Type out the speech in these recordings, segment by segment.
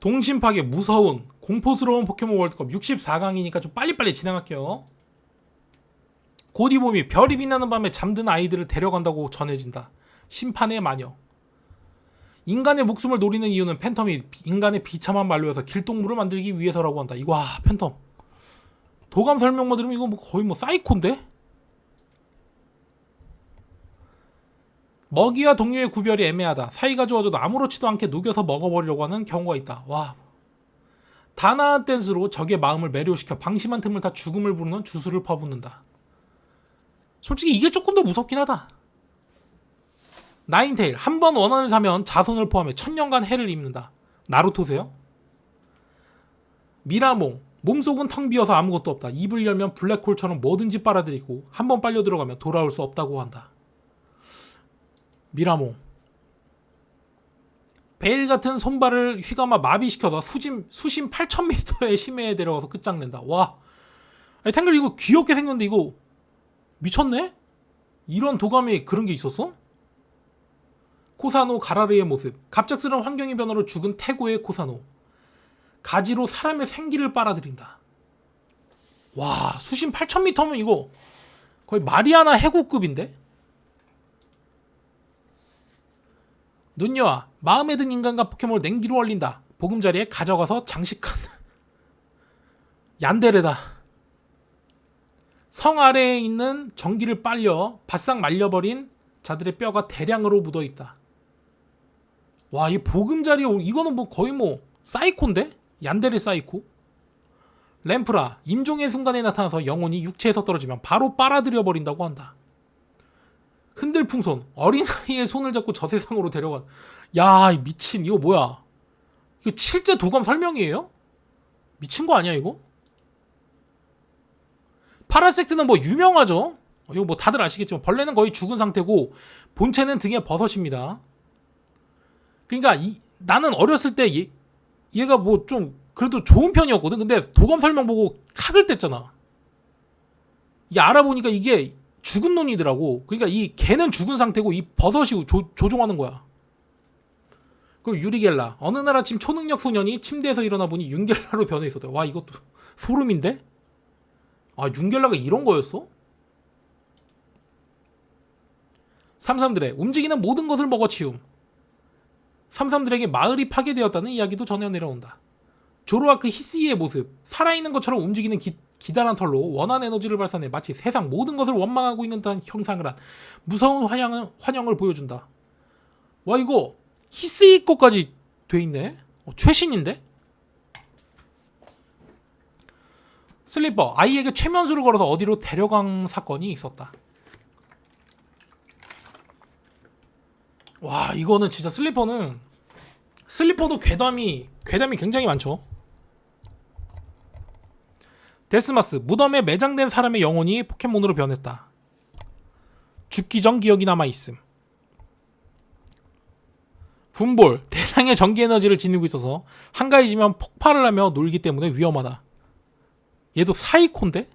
동심 파괴 무서운 공포스러운 포켓몬 월드컵 64강이니까 좀 빨리빨리 진행할게요. 고디봄이 별이 빛나는 밤에 잠든 아이들을 데려간다고 전해진다. 심판의 마녀. 인간의 목숨을 노리는 이유는 팬텀이 인간의 비참한 만료에서 길동물을 만들기 위해서라고 한다. 이거 와 팬텀. 도감 설명만 들으면 이거 뭐 거의 뭐 사이코인데? 먹이와 동료의 구별이 애매하다. 사이가 좋아져도 아무렇지도 않게 녹여서 먹어버리려고 하는 경우가 있다. 와. 단아한 댄스로 적의 마음을 매료시켜 방심한 틈을 다 죽음을 부르는 주술을 퍼붓는다. 솔직히 이게 조금 더 무섭긴 하다. 나인테일 한 번 원한을 사면 자손을 포함해 천년간 해를 입는다. 나루토세요? 미라몽 몸속은 텅 비어서 아무것도 없다. 입을 열면 블랙홀처럼 뭐든지 빨아들이고 한 번 빨려 들어가면 돌아올 수 없다고 한다. 미라몽 베일 같은 손발을 휘감아 마비시켜서 수심, 수심 8,000m의 심해에 데려가서 끝장낸다. 와. 아니, 탱글 이거 귀엽게 생겼는데 이거 미쳤네? 이런 도감에 그런 게 있었어? 코사노 가라르의 모습. 갑작스러운 환경의 변화로 죽은 태고의 코사노. 가지로 사람의 생기를 빨아들인다. 와, 수심 8,000m면 이거 거의 마리아나 해구급인데? 눈녀와 마음에 든 인간과 포켓몬을 냉기로 얼린다. 보금자리에 가져가서 장식한 얀데레다. 성 아래에 있는 전기를 빨려 바싹 말려버린 자들의 뼈가 대량으로 묻어 있다. 와, 이 보금자리 이거는 뭐 거의 뭐 사이코인데? 얀데레 사이코? 램프라 임종의 순간에 나타나서 영혼이 육체에서 떨어지면 바로 빨아들여 버린다고 한다. 흔들풍선. 어린아이의 손을 잡고 저 세상으로 데려간. 야이 미친. 이거 뭐야? 이거 실제 도감 설명이에요? 미친 거 아니야 이거? 파라섹트는 뭐 유명하죠? 이거 뭐 다들 아시겠지만 벌레는 거의 죽은 상태고 본체는 등에 버섯입니다. 그러니까 이, 나는 어렸을 때 얘, 얘가 뭐 좀 그래도 좋은 편이었거든. 근데 도감 설명 보고 칵을 뗐잖아. 이게 알아보니까 이게 죽은 놈이더라고. 그러니까 이 개는 죽은 상태고 이 버섯이 조, 조종하는 거야. 그리고 유리겔라. 어느 날 아침 초능력 소년이 침대에서 일어나 보니 윤겔라로 변해 있었대. 와 이것도 소름인데? 아 윤겔라가 이런 거였어? 삼삼들의 움직이는 모든 것을 먹어 치움. 삼삼들에게 마을이 파괴되었다는 이야기도 전해 내려온다. 조로아크 히스이의 모습, 살아있는 것처럼 움직이는 기, 기다란 털로 원한 에너지를 발산해 마치 세상 모든 것을 원망하고 있는 듯한 형상을 한 무서운 환영을, 환영을 보여준다. 와 이거 히스이 거까지 돼 있네. 어, 최신인데? 슬리퍼 아이에게 최면수를 걸어서 어디로 데려간 사건이 있었다. 와 이거는 진짜 슬리퍼는 슬리퍼도 괴담이 괴담이 굉장히 많죠. 데스마스 무덤에 매장된 사람의 영혼이 포켓몬으로 변했다. 죽기 전 기억이 남아 있음. 분볼 대량의 전기 에너지를 지니고 있어서 한가해지면 폭발을 하며 놀기 때문에 위험하다. 얘도 사이콘데?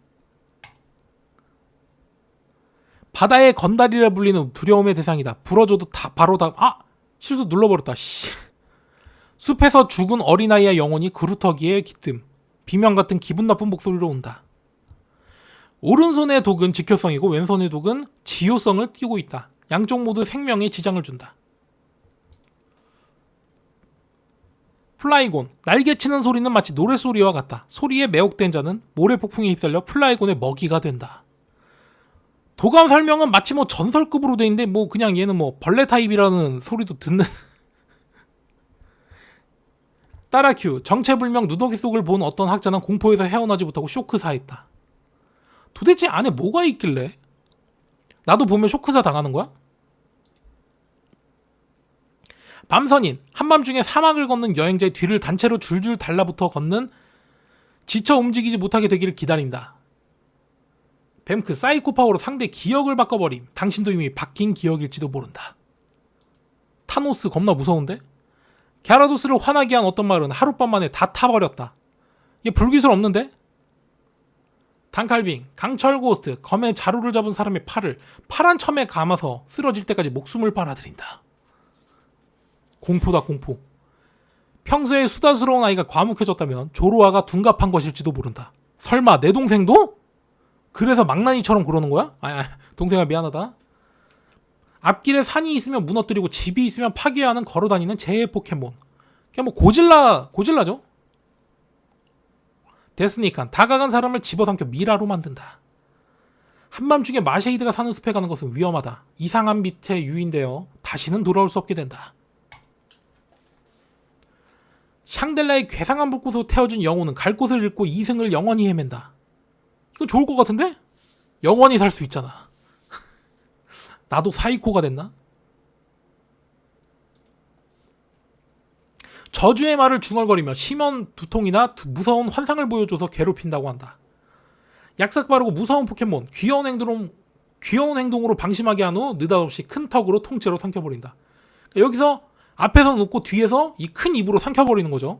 바다의 건달이라 불리는 두려움의 대상이다. 불어줘도 다 바로 다 아! 실수 눌러버렸다. 씨. 숲에서 죽은 어린아이의 영혼이 그루터기에 깃듦. 비명 같은 기분 나쁜 목소리로 온다. 오른손의 독은 직효성이고 왼손의 독은 지효성을 띠고 있다. 양쪽 모두 생명에 지장을 준다. 플라이곤 날개치는 소리는 마치 노랫소리와 같다. 소리에 매혹된 자는 모래폭풍에 휩쓸려 플라이곤의 먹이가 된다. 도감 설명은 마치 뭐 전설급으로 돼 있는데 뭐 그냥 얘는 뭐 벌레 타입이라는 소리도 듣는 따라 큐 정체불명 누더기 속을 본 어떤 학자는 공포에서 헤어나지 못하고 쇼크사했다. 도대체 안에 뭐가 있길래? 나도 보면 쇼크사 당하는 거야? 밤선인 한밤중에 사막을 걷는 여행자의 뒤를 단체로 줄줄 달라붙어 걷는 지쳐 움직이지 못하게 되기를 기다린다. 뱀크 사이코 파워로 상대 기억을 바꿔버림. 당신도 이미 바뀐 기억일지도 모른다. 타노스 겁나 무서운데? 갸라도스를 화나게 한 어떤 말은 하룻밤 만에 다 타버렸다. 얘 불기술 없는데? 단칼빙, 강철 고스트, 검의 자루를 잡은 사람의 팔을 파란 첨에 감아서 쓰러질 때까지 목숨을 빨아들인다. 공포다 공포. 평소에 수다스러운 아이가 과묵해졌다면 조로아가 둔갑한 것일지도 모른다. 설마 내 동생도? 그래서 망나니처럼 그러는 거야? 아, 아 동생아 미안하다. 앞길에 산이 있으면 무너뜨리고 집이 있으면 파괴하는 걸어다니는 제 포켓몬. 그냥 뭐 고질라 고질라죠. 됐으니까 다가간 사람을 집어삼켜 미라로 만든다. 한밤중에 마쉐이드가 사는 숲에 가는 것은 위험하다. 이상한 밑에 유인되어 다시는 돌아올 수 없게 된다. 샹델라의 괴상한 불꽃으로 태워준 영혼은 갈 곳을 잃고 이승을 영원히 헤맨다. 이거 좋을 것 같은데? 영원히 살 수 있잖아. 나도 사이코가 됐나? 저주의 말을 중얼거리며 심한 두통이나 두- 무서운 환상을 보여줘서 괴롭힌다고 한다. 약삭 바르고 무서운 포켓몬, 귀여운 행동으로, 귀여운 행동으로 방심하게 한 후 느닷없이 큰 턱으로 통째로 삼켜버린다. 그러니까 여기서 앞에서 웃고 뒤에서 이 큰 입으로 삼켜버리는 거죠.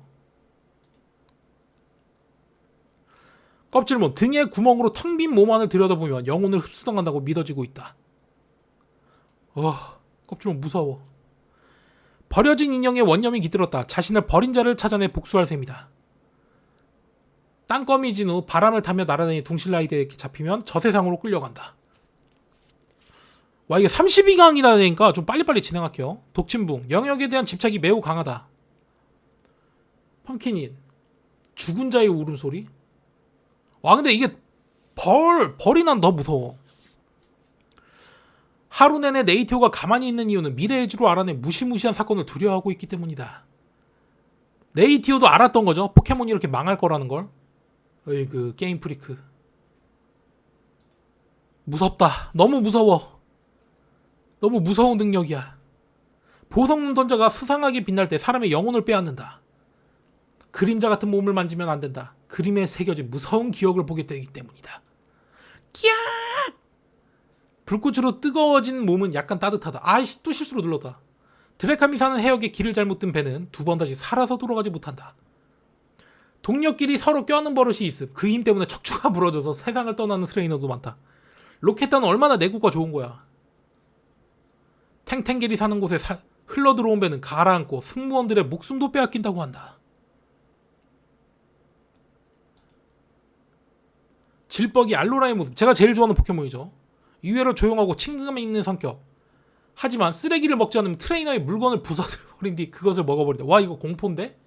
껍질몬 등의 구멍으로 텅 빈 몸 안을 들여다보면 영혼을 흡수당한다고 믿어지고 있다. 어, 껍질몬 무서워. 버려진 인형에 원념이 깃들었다. 자신을 버린 자를 찾아내 복수할 셈이다. 땅거미 진후 바람을 타며 날아다니 둥실라이드에 잡히면 저 세상으로 끌려간다. 와 이게 32강이다 되니까 좀 빨리빨리 진행할게요. 독침붕 영역에 대한 집착이 매우 강하다. 펌킨인 죽은 자의 울음소리. 와 근데 이게 벌 벌이 난 더 무서워. 하루 내내 네이티오가 가만히 있는 이유는 미래의 주로 알아내 무시무시한 사건을 두려워하고 있기 때문이다. 네이티오도 알았던 거죠. 포켓몬이 이렇게 망할 거라는 걸. 어이 그 게임 프리크. 무섭다. 너무 무서워. 너무 무서운 능력이야. 보석 눈 던져가 수상하게 빛날 때 사람의 영혼을 빼앗는다. 그림자 같은 몸을 만지면 안 된다. 그림에 새겨진 무서운 기억을 보게 되기 때문이다. 끼야! 불꽃으로 뜨거워진 몸은 약간 따뜻하다. 아이씨 또 실수로 눌렀다. 드레카미 사는 해역에 길을 잘못 든 배는 두 번 다시 살아서 돌아가지 못한다. 동료끼리 서로 껴안는 버릇이 있음. 그 힘 때문에 척추가 부러져서 세상을 떠나는 트레이너도 많다. 로켓단은 얼마나 내구가 좋은 거야. 탱탱길이 사는 곳에 사- 흘러들어온 배는 가라앉고 승무원들의 목숨도 빼앗긴다고 한다. 질뻑이 알로라의 모습. 제가 제일 좋아하는 포켓몬이죠. 의외로 조용하고 친근감 있는 성격. 하지만 쓰레기를 먹지 않으면 트레이너의 물건을 부숴버린 뒤 그것을 먹어버린다. 와 이거 공포인데?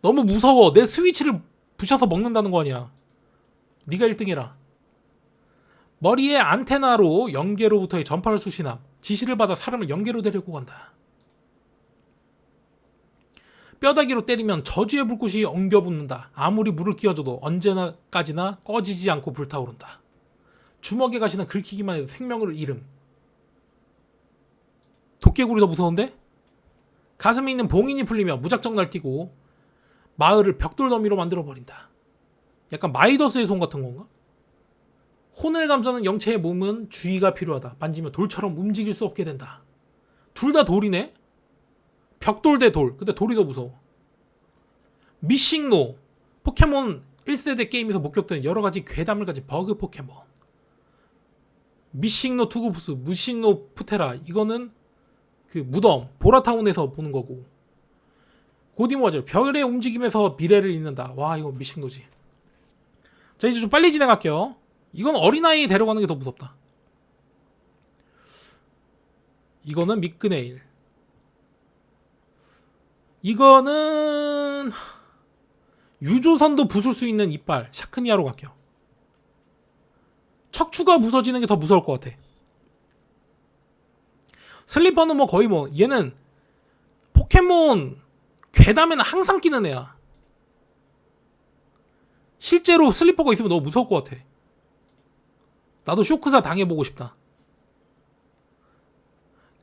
너무 무서워. 내 스위치를 부셔서 먹는다는 거 아니야. 네가 1등해라. 머리에 안테나로 연계로부터의 전파를 수신함. 지시를 받아 사람을 연계로 데리고 간다. 뼈다귀로 때리면 저주의 불꽃이 엉겨붙는다. 아무리 물을 끼워줘도 언제나까지나 꺼지지 않고 불타오른다. 주먹에 가시는 긁히기만 해도 생명을 잃음. 도깨구리 더 무서운데? 가슴에 있는 봉인이 풀리며 무작정 날뛰고 마을을 벽돌 더미로 만들어 버린다. 약간 마이더스의 손 같은 건가? 혼을 감싸는 영체의 몸은 주의가 필요하다. 만지면 돌처럼 움직일 수 없게 된다. 둘 다 돌이네? 벽돌 대 돌. 근데 돌이 더 무서워. 미싱노. 포켓몬 1세대 게임에서 목격되는 여러 가지 괴담을 가진 버그 포켓몬. 미싱노 투구부스, 무싱노 푸테라. 이거는 그 무덤, 보라타운에서 보는 거고. 고디모아젤, 별의 움직임에서 미래를 잇는다. 와, 이거 미싱노지. 자, 이제 좀 빨리 진행할게요. 이건 어린아이 데려가는 게 더 무섭다. 이거는 미끄네일. 이거는 유조선도 부술 수 있는 이빨 샤크니아로 갈게요. 척추가 부서지는 게 더 무서울 것 같아. 슬리퍼는 뭐 거의 뭐 얘는 포켓몬 괴담에는 항상 끼는 애야. 실제로 슬리퍼가 있으면 너무 무서울 것 같아. 나도 쇼크사 당해보고 싶다.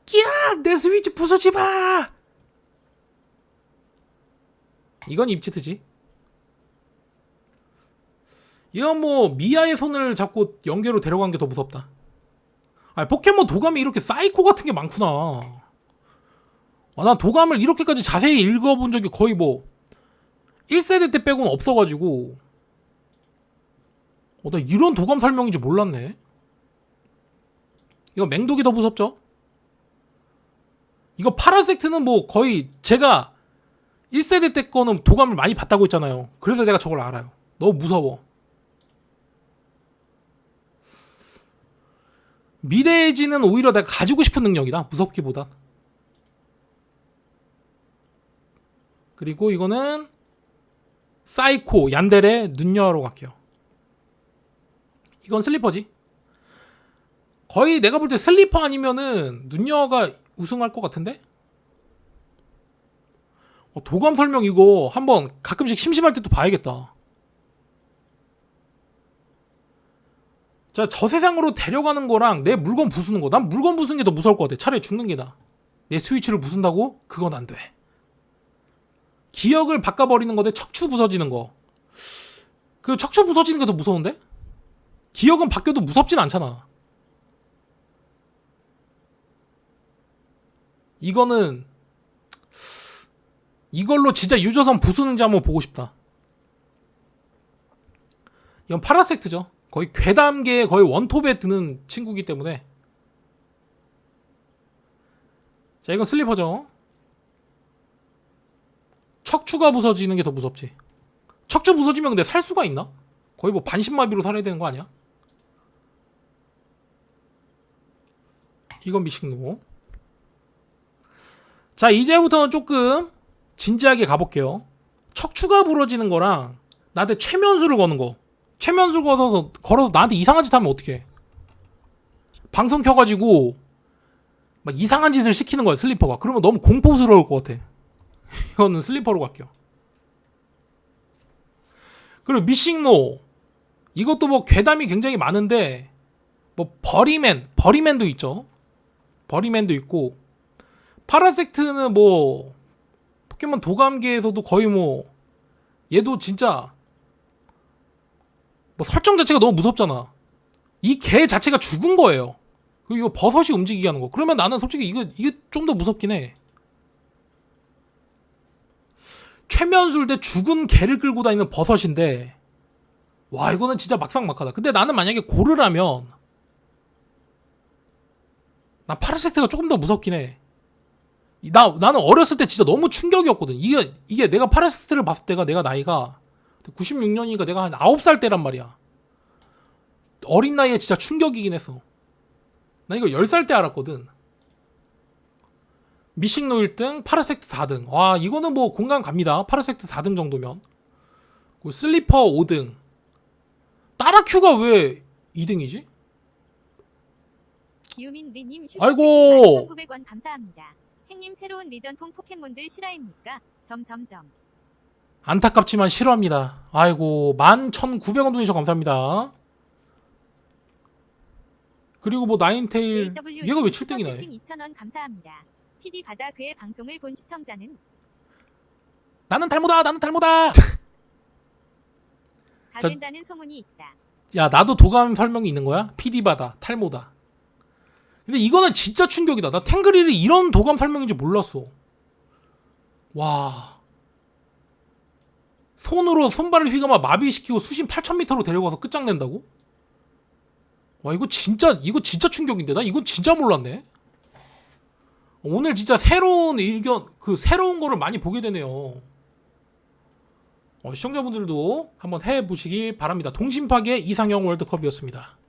끼악! 내 스위치 부서지 마! 이건 입치트지. 이건 뭐 미아의 손을 잡고 연계로 데려간 게 더 무섭다. 아 포켓몬 도감이 이렇게 사이코 같은 게 많구나. 아, 난 도감을 이렇게까지 자세히 읽어본 적이 거의 뭐 1세대 때 빼고는 없어가지고 어, 나 이런 도감 설명인지 몰랐네. 이거 맹독이 더 무섭죠? 이거 파라섹트는 뭐 거의 제가 1세대 때 거는 도감을 많이 봤다고 했잖아요. 그래서 내가 저걸 알아요. 너무 무서워. 미래의 지는 오히려 내가 가지고 싶은 능력이다. 무섭기보단. 그리고 이거는 사이코 얀델의 눈여로 갈게요. 이건 슬리퍼지. 거의 내가 볼 때 슬리퍼 아니면은 눈여가 우승할 것 같은데? 어, 도감 설명 이거 한번 가끔씩 심심할 때 또 봐야겠다. 자, 저 세상으로 데려가는 거랑 내 물건 부수는 거. 난 물건 부수는 게 더 무서울 것 같아. 차라리 죽는 게 나아. 내 스위치를 부순다고? 그건 안 돼. 기억을 바꿔버리는 거 대 척추 부서지는 거. 그 척추 부서지는 게 더 무서운데? 기억은 바뀌어도 무섭진 않잖아. 이거는 이걸로 진짜 유저선 부수는지 한번 보고 싶다. 이건 파라섹트죠. 거의 괴담계의 거의 원톱에 드는 친구기 때문에. 자, 이건 슬리퍼죠. 척추가 부서지는 게 더 무섭지. 척추 부서지면 근데 살 수가 있나? 거의 뭐 반신마비로 살아야 되는 거 아니야? 이건 미식노. 자, 이제부터는 조금 진지하게 가볼게요. 척추가 부러지는 거랑 나한테 최면수를 거는 거. 최면수 걸어서, 걸어서 나한테 이상한 짓 하면 어떡해. 방송 켜가지고 막 이상한 짓을 시키는 거야, 슬리퍼가. 그러면 너무 공포스러울 것 같아. 이거는 슬리퍼로 갈게요. 그리고 미싱노. 이것도 뭐 괴담이 굉장히 많은데, 뭐 버리맨, 버리맨도 있죠. 버리맨도 있고, 파라섹트는 뭐, 포켓몬 도감계에서도 거의 뭐, 얘도 진짜, 뭐 설정 자체가 너무 무섭잖아. 이 개 자체가 죽은 거예요. 그리고 이거 버섯이 움직이게 하는 거. 그러면 나는 솔직히 이거, 이게 좀 더 무섭긴 해. 최면술 대 죽은 개를 끌고 다니는 버섯인데 와 이거는 진짜 막상막하다. 근데 나는 만약에 고르라면 난 파라섹트가 조금 더 무섭긴 해. 이- 나 나는 어렸을 때 진짜 너무 충격이었거든. 이게 이게 내가 파라섹트를 봤을 때가 내가 나이가 96년이니까 내가 한 9살 때란 말이야. 어린 나이에 진짜 충격이긴 했어. 나 이거 10살 때 알았거든. 미식노 1등, 파라섹트 4등. 와, 이거는 뭐 공감 갑니다. 파라섹트 4등 정도면. 그리고 슬리퍼 5등. 따라큐가 왜 2등이지? 기우민 리님 아이고. 1,900원 감사합니다. 행님 새로운 리전통 포켓몬들 실화입니까? 점점점. 안타깝지만 싫어합니다. 아이고, 11,900원 돈이셔 감사합니다. 그리고 뭐 나인테일 얘가 왜 7등이나 해? 2,000원 감사합니다. PD 바다 그의 방송을 본 시청자는 나는 탈모다. 나는 탈모다. 다 자- 된다는 소문이 있다. 야, 나도 도감 설명이 있는 거야? PD바다, 탈모다. 근데 이거는 진짜 충격이다. 나 탱그릴이 이런 도감 설명인지 몰랐어. 와. 손으로 손발을 휘감아 마비시키고 수심 8,000m로 데려가서 끝장낸다고? 와, 이거 진짜, 이거 진짜 충격인데? 나 이건 진짜 몰랐네? 오늘 진짜 새로운 의견, 그 새로운 거를 많이 보게 되네요. 어, 시청자분들도 한번 해보시기 바랍니다. 동심파괴 이상형 월드컵이었습니다.